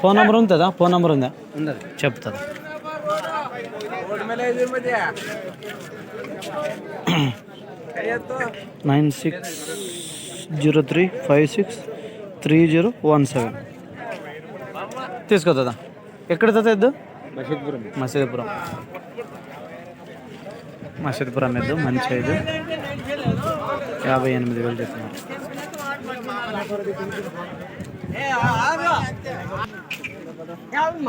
phone number ఉంటుందా phone number ఉందా చెప్తా nine six zero three five six three zero one seven తీసుకోతుందా ఎక్కడ తెద్దు మసీద్పురం మసీద్పురం మసీద్పురం ఎద్దు మంచి ఐదు యాభై ఎనిమిది వేలు చెప్తున్నారు ಯಾವ